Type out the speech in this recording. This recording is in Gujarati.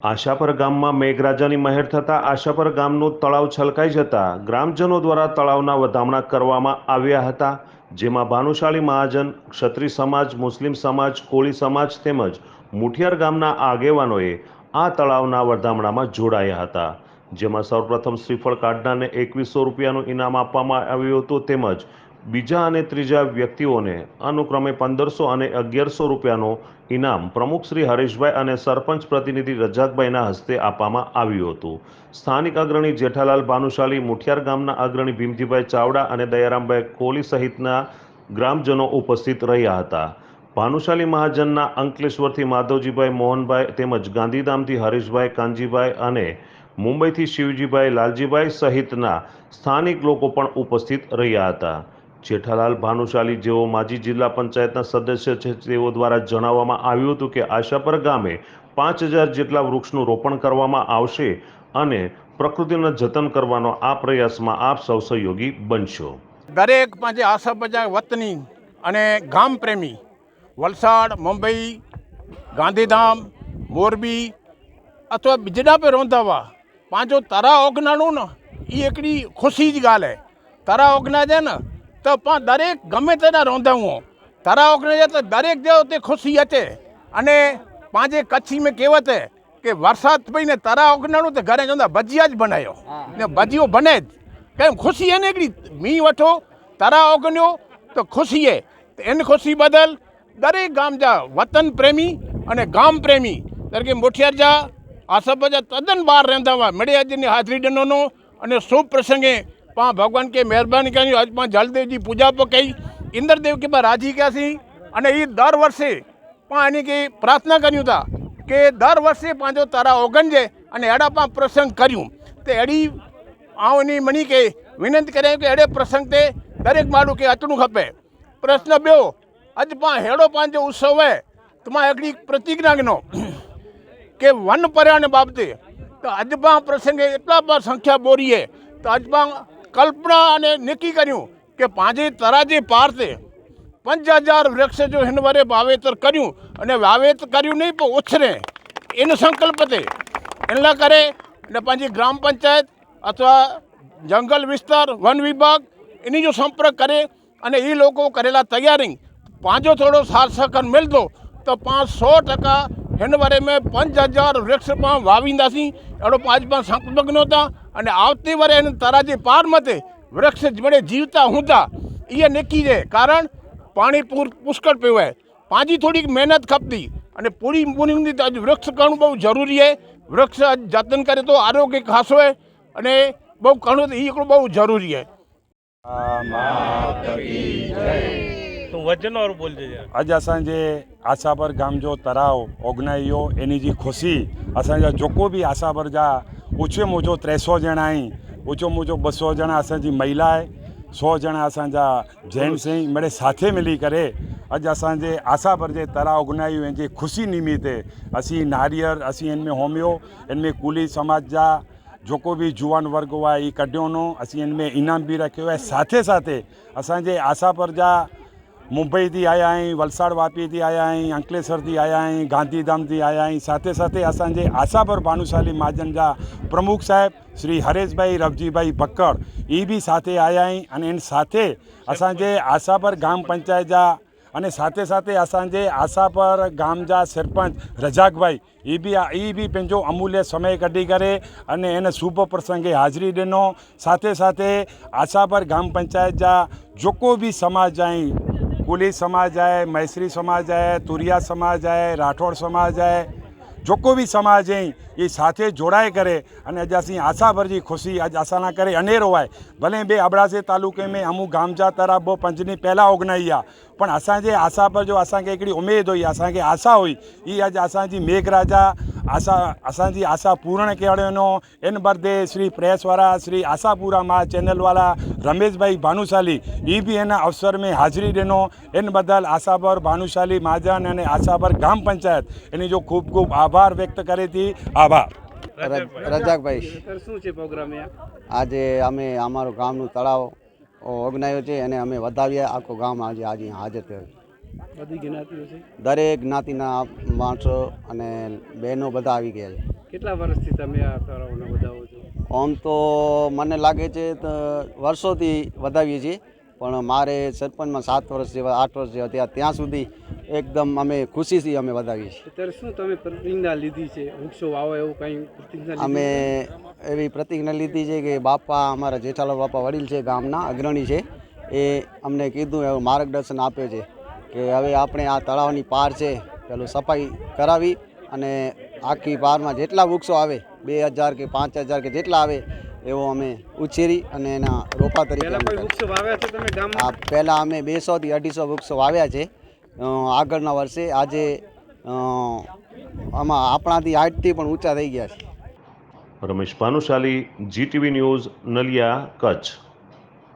આશાપર ગામમાં મેઘરાજાની મહેર થતાં આશાપર ગામનું તળાવ છલકાઈ જતા ગ્રામજનો દ્વારા તળાવના વધામણા કરવામાં આવ્યા હતા, જેમાં ભાનુશાળી મહાજન, ક્ષત્રિય સમાજ, મુસ્લિમ સમાજ, કોળી સમાજ તેમજ મુઠિયાર ગામના આગેવાનોએ આ તળાવના વધામણામાં જોડાયા હતા, જેમાં સૌપ્રથમ શ્રીફળ કાઢનારને એકવીસો રૂપિયાનું ઇનામ આપવામાં આવ્યું હતું તેમજ બીજા અને ત્રીજા વ્યક્તિઓને અનુક્રમે પંદરસો અને અગિયારસો રૂપિયાનો ઇનામ પ્રમુખ શ્રી હરેશભાઈ અને સરપંચ પ્રતિનિધિ રજાકભાઈના હસ્તે આપવામાં આવ્યું હતું. સ્થાનિક અગ્રણી જેઠાલાલ ભાનુશાલી, મુઠિયાર ગામના અગ્રણી ભીમજીભાઈ ચાવડા અને દયારામભાઈ કોહલી સહિતના ગ્રામજનો ઉપસ્થિત રહ્યા હતા. ભાનુશાલી મહાજનના અંકલેશ્વરથી માધવજીભાઈ મોહનભાઈ તેમજ ગાંધીધામથી હરીશભાઈ કાનજીભાઈ અને મુંબઈથી શિવજીભાઈ લાલજીભાઈ સહિતના સ્થાનિક લોકો પણ ઉપસ્થિત રહ્યા હતા. જેઠાલાલ ભાનુશાલી જેઓ માજી જિલ્લા પંચાયતના સદસ્ય છે, તેઓ દ્વારા જણાવવામાં આવ્યું હતું કે આશાપર ગામે પાંચ હજાર જેટલા વૃક્ષનું રોપણ કરવામાં આવશે અને પ્રકૃતિના જતન કરવાનો આ પ્રયાસમાં આપ સૌ સહયોગી બનશો. દરેક પાંચે આશાપજા વતની અને ગામ પ્રેમી વલસાડ, મુંબઈ, ગાંધીધામ, મોરબી અથવા બીજડા પે રોંધાવા પાંચો તારા ઓગનાનું ને એ એકડી ખુશી જ ગાલે. તારા ઓગના છે ને તો પણ દરેક ગમે તેના રોંધાવું. તારા ઓગણે છે તો દરેક જો તે ખુશી અચે અને પાંજે કચ્છી મેં કહેવત હે કે વરસાદ પડીને તારા ઓગણાણું તો ઘરે જોતા ભજીયા જ બનાવ્યો ને ભજીઓ બને જ. કેમ ખુશી એને એકડી? મી વઠો તારા ઓગણ્યો તો ખુશી એ. એની ખુશી બદલ દરેક ગામ જા વતન પ્રેમી અને ગામ પ્રેમી. તરીકે મોઠિયાર જા આસબજા તદ્દન બહાર રહેતા હોય મેળિયાજીની હાજરી ડનોનો અને શુભ પ્રસંગે પા ભગવાન કે મહેરબાની કરી આજ પા જલદેવજી પૂજા પર કઈ ઇન્દ્રદેવ કે પા રાજી ક્યાં સી અને એ દર વર્ષે પા એની કે પ્રાર્થના કર્યું હતા કે દર વર્ષે પાંચો તારા ઓગણજે અને એડા પા પ્રસંગ કર્યું. તે એડી આવની મણી કે વિનંતી કરે કે એડે પ્રસંગ તે દરેક માળું કે અચણું ખપે. પ્રશ્ન બ્યો અજ પા હેડો પાંચો ઉત્સવ હે. તમારે એકડી પ્રતિજ્ઞાનો કે વન પર્યાવરણ બાબતે, તો અજબા પ્રસંગે એટલા બધા સંખ્યા બોરીએ, તો અજબા કલ્પના અને નક્કી કર્યું કે પાંજી તરાજી પારતે પંચ હજાર વૃક્ષ જો હિનવરે વાવેતર કર્યું અને વાવેતર કર્યું નહીં પણ ઉછરે. એનો સંકલ્પ તે. એટલા કરે અને પાંજી ગ્રામ પંચાયત અથવા જંગલ વિસ્તાર, વન વિભાગ એની જો સંપર્ક કરે અને એ લોકો કરેલા તૈયારી, પાંજો થોડો સાથ સહકાર મેળતો તો પાંચ સો ટકા हिन वरे में पंज हज़ार वृक्ष पाण वावींदासीं अहिड़ो पंज पाण संपन्न था अने आवते वारे हिन तारा जे पार मथे वृक्ष जहिड़े जीवता हूंदा इहा निकी कारण पाणी पूर पुष्कळ पियो आहे पंहिंजी थोरी महिनत खपंदी अने पूरी पूरी हूंदी त अॼु वृक्ष करणु बहु ज़रूरी आहे वृक्ष अॼु जतन करे थो आरोग्य खासो आहे अने बहु करणो त हीउ हिकिड़ो बहु ज़रूरी आहे તો વજન વાળું બોલજે યાર अॼु असांजे आशापर गाम जो तराव ओगनाइयो इन जी ख़ुशी असांजा जेको बि आशापर जा ऊचे मुचो टे सौ ॼणा आहिनि ऊचो मुचो ॿ सौ ॼणा असांजी महिला आहे सौ ॼणा असांजा जेंट्स आहिनि मिड़े साथे मिली करे अॼु असांजे आशापर जे तराव ओगनाइयो इन जी ख़ुशी निमित्ते असीं नारियल असीं हिन में होमियो हिन में कुली समाज जा जेको बि जुवान वर्ग हुआ आहे ई कढियो हुओ असीं हिन में इनाम बि रखियो आहे साथे साथे असांजे आशापर जा મુંબઈથી આવ્યા અહીં, વલસાડ વાપીથી આવ્યા અહીં, અંકલેશ્વરથી આવ્યા અહીં, ગાંધીધામથી આવ્યા અહીં. સાથે સાથે આ સાંજે આશાભર ભાનુશાલી મહાજનજા પ્રમુખ સાહેબ શ્રી હરેશભાઈ રવજીભાઈ ભક્કડ એ બી સાથે આવ્યા અહીં અને એની સાથે અસાંજે આશાભર ગામ પંચાયતજા અને સાથે સાથે આ સાંજે આશાપર ગામજા સરપંચ રજાકભાઈ એ બી એ બી પંજો અમૂલ્ય સમય કઢી કરે અને એને શુભ પ્રસંગે હાજરી દેનો. સાથે સાથે આશાપર ગામ પંચાયત જા જોકો બી સમાજ અહીં ગુલી સમાજ આए मैसरी समाज आए तुरिया સમાજ આए રાઠોડ સમાજ આए જો કોઈ બી સમાજ અહીં એ સાથે જોડાય કરે અને અજાસી આશા ભરજી ખુશી આજ આશાના કરે અનેરો હોય, ભલે બે અબડાસે તાલુકે મેં અમુક ગામજા તરા બો પંચની પહેલાં ઓગનાઈયા પણ અસાંજે આશા પર જો અસાંખે એકડી ઉમેદ હોય અસાંખે આશા હોય એ આજ અસાંજી મેઘરાજા આશા, આશાજી આશા પૂર્ણ કેળવેનો એન બર્થડે શ્રી પ્રેસવાળા, શ્રી આશાપુરા મા ચેનલવાળા રમેશભાઈ ભાનુશાલી. એ બી એના અવસર મેં હાજરી દેનો. એન બદલ આશાભર ભાનુશાલી મહાજન અને આશાભર ગ્રામ પંચાયત. એની જો ખૂબ ખૂબ આભાર વ્યક્ત કરી હતી આભાર. રજાકભાઈ. શું છે પ્રોગ્રામ આજે અમે અમારું ગામનું તળાવ ઓગનાયો છે અને અમે વધાવીએ. આખું ગામ આજે આજે હાજર થયું. બધી જ્ઞાતિઓ છે? દરેક જ્ઞાતિના માણસો અને બહેનો બધા આવી ગયા છે. કેટલા વર્ષથી તમે આ તળાવને વધાવો છો? આમ તો મને લાગે છે તો વર્ષોથી વધાવીએ છીએ પણ મારે સરપંચમાં સાત વર્ષ જેવા આઠ વર્ષ જેવા ત્યાં ત્યાં સુધી એકદમ અમે ખુશીથી અમે વધાવીએ છીએ. અત્યારે શું તમે પ્રતિજ્ઞા લીધી છે? વૃક્ષો વાવો એવું કંઈ પ્રતિજ્ઞા અમે એવી પ્રતિજ્ઞા લીધી છે કે બાપા અમારા જેઠાલાલ બાપા વડીલ છે ગામના અગ્રણી છે. એ અમને કીધું એવું માર્ગદર્શન આપે છે. કે હવે આપણે આ તળાવની પાર છે પેલું સફાઈ કરાવી અને આખી પારમાં જેટલા વૃક્ષો આવે બે હજાર કે પાંચ હજાર કે જેટલા આવે એવો અમે ઉછેરી અને એના રોપા તરીકે પહેલા અમે કોઈ કરીએ. વૃક્ષો વાવ્યા છે તમે ગામમાં? આ પહેલાં અમે બેસોથી અઢીસો વૃક્ષો વાવ્યા છે આગળના વર્ષે. આજે આમાં આપણાથી હાઈટથી પણ ઊંચા થઈ ગયા છે. Ramesh Bhanushali GTV news Naliya Kutch.